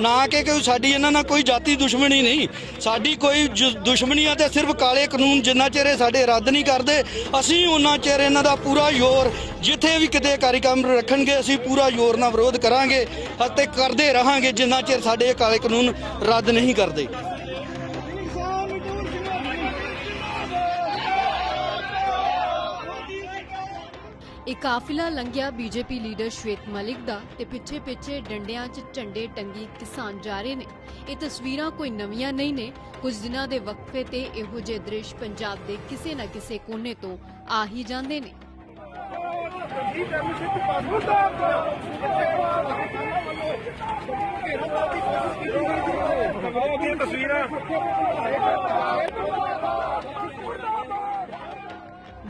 ਨਾ ਕਿ ਕੋਈ ਸਾਡੀ ਇਹਨਾਂ ਨਾਲ ਕੋਈ ਜਾਤੀ ਦੁਸ਼ਮਣੀ ਨਹੀਂ। ਸਾਡੀ ਕੋਈ ਦੁਸ਼ਮਣੀ ਆ ਤੇ ਸਿਰਫ ਕਾਲੇ ਕਾਨੂੰਨ ਜਿੰਨਾ ਚਿਰ ਇਹ ਸਾਡੇ ਰੱਦ ਨਹੀਂ ਕਰਦੇ, ਅਸੀਂ ਉਹਨਾਂ ਚਿਰ ਇਹਨਾਂ ਦਾ ਪੂਰਾ ਜ਼ੋਰ ਜਿੱਥੇ ਵੀ ਕਿਤੇ ਕਾਰਿਕ੍ਰਮ ਰੱਖਣਗੇ, ਅਸੀਂ ਪੂਰਾ ਜ਼ੋਰ ਨਾਲ ਵਿਰੋਧ ਕਰਾਂਗੇ ਅਤੇ ਕਰਦੇ ਰਹਾਂਗੇ ਜਿੰਨਾ ਚਿਰ ਸਾਡੇ ਕਾਲੇ ਕਾਨੂੰਨ ਰੱਦ ਨਹੀਂ ਕਰਦੇ। ਇਹ ਕਾਫਿਲਾ ਲੰਘਿਆ ਬੀਜੇਪੀ ਲੀਡਰ ਸ਼ਵੇਤ ਮਲਿਕ ਦਾ ਤੇ ਪਿੱਛੇ ਪਿੱਛੇ ਡੰਡਿਆਂ 'ਚ ਝੰਡੇ ਟੰਗੀ ਕਿਸਾਨ ਜਾ ਰਹੇ ਨੇ। ਇਹ ਤਸਵੀਰਾਂ ਕੋਈ ਨਵੀਆਂ ਨਹੀਂ ਨੇ। ਕੁਝ ਦਿਨਾਂ ਦੇ ਵਕਫੇ ਤੇ ਇਹੋ ਜਿਹੇ ਦ੍ਰਿਸ਼ ਪੰਜਾਬ ਦੇ ਕਿਸੇ ਨਾ ਕਿਸੇ ਕੋਨੇ ਤੋਂ ਆ ਹੀ ਜਾਂਦੇ ਨੇ।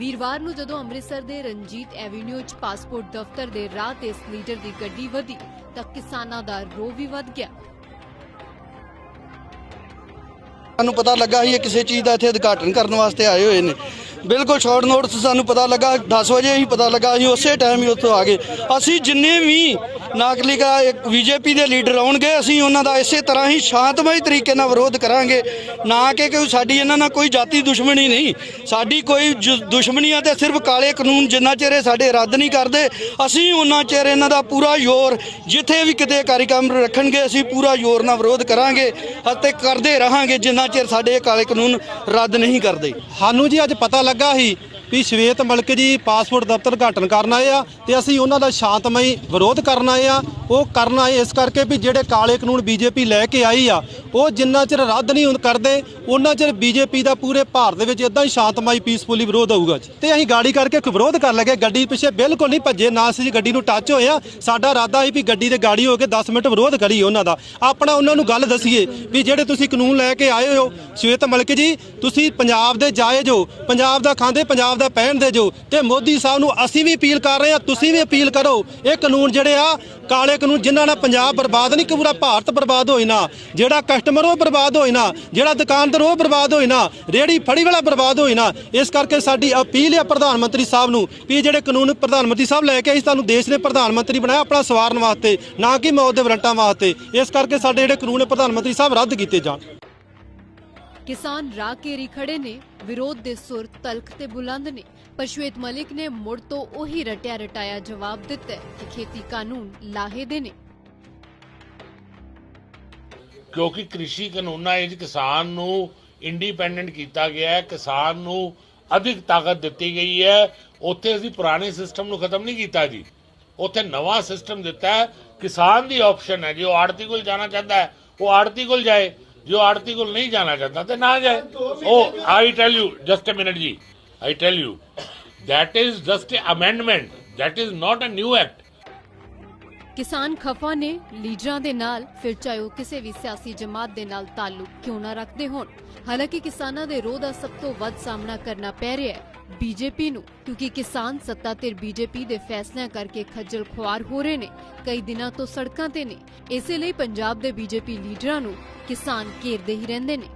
ਵੀਰਵਾਰ ਨੂੰ ਜਦੋਂ ਅੰਮ੍ਰਿਤਸਰ ਦੇ ਰਣਜੀਤ ਐਵੀਨਿਊ 'ਚ ਪਾਸਪੋਰਟ ਦਫ਼ਤਰ ਦੇ ਰਾਹ ਤੇ ਇਸ ਲੀਡਰ ਦੀ ਗੱਡੀ ਵਧੀ, ਤਾਂ ਕਿਸਾਨਾਂ ਦਾ ਰੋਹ ਵੀ ਵੱਧ ਗਿਆ। ਸਾਨੂੰ ਪਤਾ ਲੱਗਾ ਸੀ ਇਹ ਕਿਸੇ ਚੀਜ਼ ਦਾ ਇੱਥੇ ਉਦਘਾਟਨ ਕਰਨ ਵਾਸਤੇ ਆਏ ਹੋਏ ਨੇ। ਬਿਲਕੁਲ ਸ਼ਾਰਟ ਨੋਟਿਸ ਸਾਨੂੰ ਪਤਾ ਲੱਗਾ 10 ਵਜੇ ਹੀ ਪਤਾ ਲੱਗਾ ਅਸੀਂ ਉਸੇ ਟਾਈਮ ਹੀ ਉੱਥੋਂ ਆ ਗਏ। ਅਸੀਂ ਜਿੰਨੇ ਵੀ ਨਾਗਰਿਕਾ ਇੱਕ ਬੀਜੇਪੀ ਦੇ ਲੀਡਰ ਆਉਣਗੇ, ਅਸੀਂ ਉਹਨਾਂ ਦਾ ਇਸੇ ਤਰ੍ਹਾਂ ਹੀ ਸ਼ਾਂਤਮਈ ਤਰੀਕੇ ਨਾਲ ਵਿਰੋਧ ਕਰਾਂਗੇ। ਨਾ ਕਿ ਕੋਈ ਸਾਡੀ ਇਹਨਾਂ ਨਾਲ ਕੋਈ ਜਾਤੀ ਦੁਸ਼ਮਣੀ ਨਹੀਂ। ਸਾਡੀ ਕੋਈ ਜ- ਦੁਸ਼ਮਣੀ ਆ ਤੇ ਸਿਰਫ ਕਾਲੇ ਕਾਨੂੰਨ ਜਿੰਨਾ ਚਿਰ ਇਹ ਸਾਡੇ ਰੱਦ ਨਹੀਂ ਕਰਦੇ, ਅਸੀਂ ਉਹਨਾਂ ਚਿਰ ਇਹਨਾਂ ਦਾ ਪੂਰਾ ਜ਼ੋਰ ਜਿੱਥੇ ਵੀ ਕਿਤੇ ਕਾਰਿਕ੍ਰਮ ਰੱਖਣਗੇ, ਅਸੀਂ ਪੂਰਾ ਜ਼ੋਰ ਨਾਲ ਵਿਰੋਧ ਕਰਾਂਗੇ ਅਤੇ ਕਰਦੇ ਰਹਾਂਗੇ ਜਿੰਨਾ ਚਿਰ ਸਾਡੇ ਇਹ ਕਾਲੇ ਕਾਨੂੰਨ ਰੱਦ ਨਹੀਂ ਕਰਦੇ। ਸਾਨੂੰ ਜੀ ਅੱਜ ਪਤਾ ਲੱਗਾ ਸੀ ਵੀ ਸ਼ਵੇਤ ਮਲਕ ਜੀ ਪਾਸਪੋਰਟ ਦਫ਼ਤਰ ਉਦਘਾਟਨ ਕਰਨ ਆਏ ਆ ਤੇ ਅਸੀਂ ਉਹਨਾਂ ਦਾ ਸ਼ਾਂਤਮਈ ਵਿਰੋਧ ਕਰਨ ਆਏ ਆ। ਉਹ ਕਰਨ ਆਏ। ਇਸ ਕਰਕੇ ਵੀ ਜਿਹੜੇ ਕਾਲੇ ਕਾਨੂੰਨ ਬੀਜੇਪੀ ਲੈ ਕੇ ਆਈ ਆ, ਉਹ ਜਿੰਨਾ ਚਿਰ ਰੱਦ ਨਹੀਂ ਹੁੰਦ ਕਰਦੇ, ਉਹਨਾਂ ਚਿਰ ਬੀਜੇਪੀ ਦਾ ਪੂਰੇ ਭਾਰਤ ਦੇ ਵਿੱਚ ਇਦਾਂ ਹੀ ਸ਼ਾਂਤਮਈ ਪੀਸਫੁਲੀ ਵਿਰੋਧ ਹੋਊਗਾ। ਜੀ ਤੇ ਅਸੀਂ ਗਾੜੀ ਕਰਕੇ ਇੱਕ ਵਿਰੋਧ ਕਰ ਲੱਗੇ। ਗੱਡੀ ਪਿੱਛੇ ਬਿਲਕੁਲ ਨਹੀਂ ਭੱਜੇ, ਨਾ ਅਸੀਂ ਗੱਡੀ ਨੂੰ ਟੱਚ ਹੋਏ ਆ। ਸਾਡਾ ਇਰਾਦਾ ਸੀ ਵੀ ਗੱਡੀ ਦੇ ਗਾੜੀ ਹੋ ਕੇ 10 ਮਿੰਟ ਵਿਰੋਧ ਕਰੀਏ ਉਹਨਾਂ ਦਾ। ਆਪਣਾ ਉਹਨਾਂ ਨੂੰ ਗੱਲ ਦਸੀਏ ਵੀ ਜਿਹੜੇ ਤੁਸੀਂ ਕਾਨੂੰਨ ਲੈ ਕੇ ਆਏ ਹੋ, ਸ਼ਵੇਤ ਮਲਕ ਜੀ, ਤੁਸੀਂ ਪੰਜਾਬ ਦੇ ਜਾਏ ਜੋ ਪੰਜਾਬ ਦਾ ਖਾਂਦੇ, ਪੰਜਾਬ ਦਾ ਪਹਿਨ ਦੇ ਜੋ। ਤੇ ਮੋਦੀ ਸਾਹਿਬ ਨੂੰ ਅਸੀਂ ਵੀ ਅਪੀਲ ਕਰ ਰਹੇ ਹਾਂ, ਤੁਸੀਂ ਵੀ ਅਪੀਲ ਕਰੋ। ਇਹ ਕਾਨੂੰਨ ਜਿਹੜੇ ਆ, ਕਾਲੇ ਕਾਨੂੰਨ ਜਿਨ੍ਹਾਂ ਨਾਲ ਪੰਜਾਬ ਬਰਬਾਦ ਨਹੀਂ, ਕਿ ਪੂਰਾ ਭਾਰਤ ਬਰਬਾਦ ਹੋਈ ਨਾ, ਜਿਹੜਾ ਕਸਟਮਰ ਉਹ ਬਰਬਾਦ ਹੋਈ ਨਾ, ਜਿਹੜਾ ਦੁਕਾਨਦਾਰ ਉਹ ਬਰਬਾਦ ਹੋਈ ਨਾ ਰੇੜੀ ਫੜੀ ਵਾਲਾ ਬਰਬਾਦ ਹੋਈ ਨਾ, ਇਸ ਕਰਕੇ ਸਾਡੀ ਅਪੀਲ ਹੈ ਪ੍ਰਧਾਨ ਮੰਤਰੀ ਸਾਹਿਬ ਨੂੰ ਵੀ ਜਿਹੜੇ ਕਾਨੂੰਨ ਪ੍ਰਧਾਨ ਮੰਤਰੀ ਸਾਹਿਬ ਲੈ ਕੇ ਆਈ ਸਾਨੂੰ ਦੇਸ਼ ਨੇ ਪ੍ਰਧਾਨ ਮੰਤਰੀ ਬਣਾਇਆ ਆਪਣਾ ਸਵਾਰਨ ਵਾਸਤੇ, ਨਾ ਕਿ ਮੌਤ ਦੇ ਵਰੰਟਾਂ ਵਾਸਤੇ, ਇਸ ਕਰਕੇ ਸਾਡੇ ਜਿਹੜੇ ਕਾਨੂੰਨ ਹੈ ਪ੍ਰਧਾਨ ਮੰਤਰੀ ਸਾਹਿਬ ਰੱਦ ਕੀਤੇ ਜਾਣ। ਕਿਸਾਨ ਰਾਹ ਘੇਰੀ ਖੜੇ ਨੇ, ਵਿਰੋਧ ਦੇ ਸੁਰ ਤਲਖ ਤੇ ਬੁਲੰਦ ਨੇ। ਪਰ ਸ਼ਵੇਤ ਮਲਿਕ ਨੇ ਮੁੜ ਤੋਂ ਉਹੀ ਰਟਿਆ ਰਟਾਇਆ ਜਵਾਬ ਦਿੱਤਾ ਕਿ ਖੇਤੀ ਕਾਨੂੰਨ ਲਾਹੇ ਦੇ ਨੇ। ਕਿਉਂਕਿ ਕ੍ਰਿਸ਼ੀ ਕਾਨੂੰਨਾਂ ਵਿੱਚ ਕਿਸਾਨ ਨੂੰ ਇੰਡੀਪੈਂਡੈਂਟ ਕੀਤਾ ਗਿਆ ਹੈ, ਕਿਸਾਨ ਨੂੰ ਅਧਿਕ ਤਾਕਤ ਦਿੱਤੀ ਗਈ ਹੈ। ਉੱਥੇ ਅਸੀਂ ਪੁਰਾਣੇ ਸਿਸਟਮ ਨੂੰ ਖਤਮ ਨਹੀਂ ਕੀਤਾ ਜੀ। ਉੱਥੇ ਨਵਾਂ ਸਿਸਟਮ ਦਿੱਤਾ ਹੈ। ਕਿਸਾਨ ਦੀ ਆਪਸ਼ਨ ਹੈ ਜੋ ਆੜਤੀ ਕੋਲ ਜਾਣਾ ਚਾਹੁੰਦਾ ਹੈ, ਉਹ ਆੜਤੀ ਕੋਲ ਜਾਏ। ਜੋ ਆੜਤੀ ਕੋਲ ਨਹੀਂ ਜਾਣਾ ਚਾਹੁੰਦਾ ਤੇ ਨਾ ਜਾਏ। ਉਹ I tell you just a minute ਜੀ। I tell you that is just a amendment. That is not a new act. ਕਿਸਾਨ ਖਫਾ ਨੇ ਲੀਡਰਾਂ ਦੇ ਨਾਲ, ਫਿਰ ਚਾਹੇ ਉਹ ਕਿਸੇ ਵੀ ਸਿਆਸੀ ਜਮਾਤ ਦੇ ਨਾਲ ਤਾਲੁਕ ਕਿਉਂ ਨਾ ਰੱਖਦੇ ਹੋਣ। ਹਾਲਾਂਕਿ ਕਿਸਾਨਾਂ ਦੇ ਰੋਹ ਦਾ ਸਭ ਤੋਂ ਵੱਧ ਸਾਹਮਣਾ ਕਰਨਾ ਪੈ ਰਿਹਾ ਹੈ ਬੀਜੇਪੀ ਨੂੰ, ਕਿਉਂਕਿ ਕਿਸਾਨ ਸੱਤਾ ਤੇ ਬੀਜੇਪੀ ਦੇ ਫੈਸਲਿਆਂ ਕਰਕੇ ਖੱਜਲ ਖੁਆਰ ਹੋ ਰਹੇ ਨੇ, ਕਈ ਦਿਨਾਂ ਤੋਂ ਸੜਕਾਂ ਤੇ ਨੇ। ਇਸੇ ਲਈ ਪੰਜਾਬ ਦੇ ਬੀਜੇਪੀ ਲੀਡਰਾਂ ਨੂੰ ਕਿਸਾਨ ਘੇਰਦੇ ਹੀ ਰਹਿੰਦੇ ਨੇ।